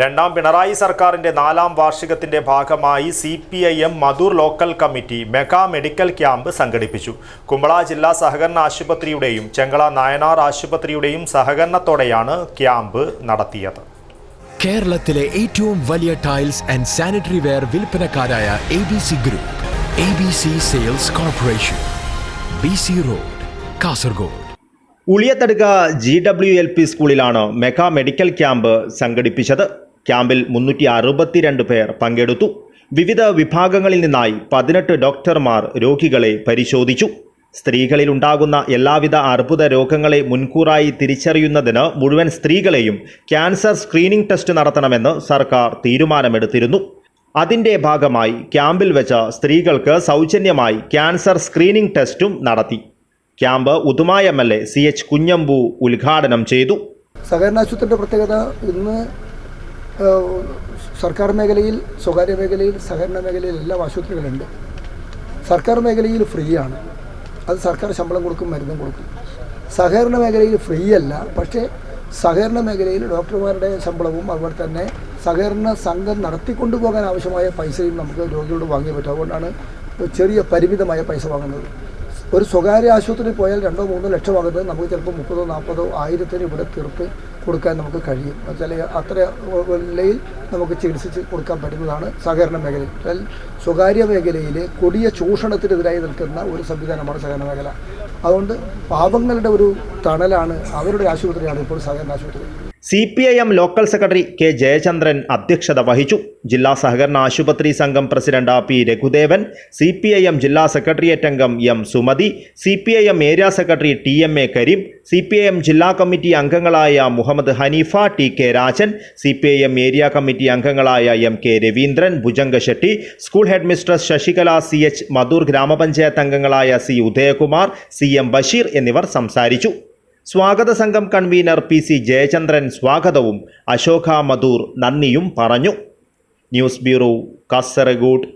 രണ്ടാം പിണറായി സർക്കാരിന്റെ നാലാം വാർഷികത്തിന്റെ ഭാഗമായി C P I M Madhur local committee mega medical camp സംഘടിപ്പിച്ചു. കുമ്പള ജില്ലാ സഹകരണ ആശുപത്രിയുടെയും ചെങ്കള നായനാർ ആശുപത്രിയുടെയും സഹകരണത്തോടെയാണ് ക്യാമ്പ് നടത്തിയത്. കേരളത്തിലെ ഏറ്റവും വലിയ tiles and sanitary ware വിൽപ്പനക്കാരായ A B C group A B C sales corporation B C road Kasaragod. Uliyathaduka G W L P സ്കൂളിലാണ് mega medical camp സംഘടിപ്പിച്ചത്. ക്യാമ്പിൽ മുന്നൂറ്റി അറുപത്തിരണ്ട് പേർ പങ്കെടുത്തു. വിവിധ വിഭാഗങ്ങളിൽ നിന്നായി പതിനെട്ട് ഡോക്ടർമാർ രോഗികളെ പരിശോധിച്ചു. സ്ത്രീകളിൽ ഉണ്ടാകുന്ന എല്ലാവിധ അർബുദ രോഗങ്ങളെ മുൻകൂറായി തിരിച്ചറിയുന്നതിന് മുഴുവൻ സ്ത്രീകളെയും ക്യാൻസർ സ്ക്രീനിംഗ് ടെസ്റ്റ് നടത്തണമെന്ന് സർക്കാർ തീരുമാനമെടുത്തിരുന്നു. അതിന്റെ ഭാഗമായി ക്യാമ്പിൽ വെച്ച് സ്ത്രീകൾക്ക് സൗജന്യമായി ക്യാൻസർ സ്ക്രീനിംഗ് ടെസ്റ്റും നടത്തി. Camp ഉദുമായ M L A C H Kunhambu ഉദ്ഘാടനം ചെയ്തു. സഹകരണ ആശുപത്രിയുടെ പ്രത്യേകത ഇന്ന് സർക്കാർ മേഖലയിൽ സ്വകാര്യ മേഖലയിൽ സഹകരണ മേഖലയിൽ എല്ലാം ആശുപത്രികളുണ്ട്. സർക്കാർ മേഖലയിൽ ഫ്രീ ആണ് അത് സർക്കാർ ശമ്പളം കൊടുക്കും മരുന്നും കൊടുക്കും. സഹകരണ മേഖലയിൽ ഫ്രീ അല്ല പക്ഷേ സഹകരണ മേഖലയിൽ ഡോക്ടർമാരുടെ ശമ്പളവും അതുപോലെ തന്നെ സഹകരണ സംഘം നടത്തിക്കൊണ്ടുപോകാൻ ആവശ്യമായ പൈസയും നമുക്ക് രോഗികളോട് വാങ്ങിയേ പറ്റും. അതുകൊണ്ടാണ് ചെറിയ പരിമിതമായ പൈസ വാങ്ങുന്നത്. ഒരു സ്വകാര്യ ആശുപത്രിയിൽ പോയാൽ രണ്ടോ മൂന്നോ ലക്ഷം ആകുന്നത് നമുക്ക് ചിലപ്പോൾ മുപ്പതോ നാൽപ്പതോ ആയിരത്തിന് ഇവിടെ തീർത്ത് കൊടുക്കാൻ നമുക്ക് കഴിയും. ചില അത്ര നിലയിൽ നമുക്ക് ചികിത്സിച്ച് കൊടുക്കാൻ പറ്റുന്നതാണ് സഹകരണ മേഖലയിൽ സ്വകാര്യ മേഖലയിൽ കൊടിയ ചൂഷണത്തിനെതിരായി നിൽക്കുന്ന ഒരു സംവിധാനമാണ് സഹകരണ മേഖല. അതുകൊണ്ട് പാവങ്ങളുടെ ഒരു തണലാണ് അവരുടെ ആശുപത്രിയാണ് ഇപ്പോൾ സഹകരണ ആശുപത്രി. C P I M local secretary K Jayachandran അധ്യക്ഷത വഹിച്ചു. ജില്ലാ സഹകരണ ആശുപത്രി സംഘം president P Raghudevan C P I M ജില്ലാ സെക്രട്ടേറിയറ്റ് അംഗം M Sumathi C P I M area secretary T M A Kareem C P I M ജില്ലാ committee അംഗങ്ങളായ Muhammad Haneefa T K Rajan C P I M area committee അംഗങ്ങളായ M K Raveendran Bhujanga Shetty school headmistress Sasikala C H Madhur ഗ്രാമപഞ്ചായത്ത് അംഗങ്ങളായ C Udayakumar C M Basheer എന്നിവർ സംസാരിച്ചു. സ്വാഗത സംഘം convener P C Jayachandran സ്വാഗതവും അശോക മധൂർ നന്ദിയും പറഞ്ഞു. News bureau Kasaragod.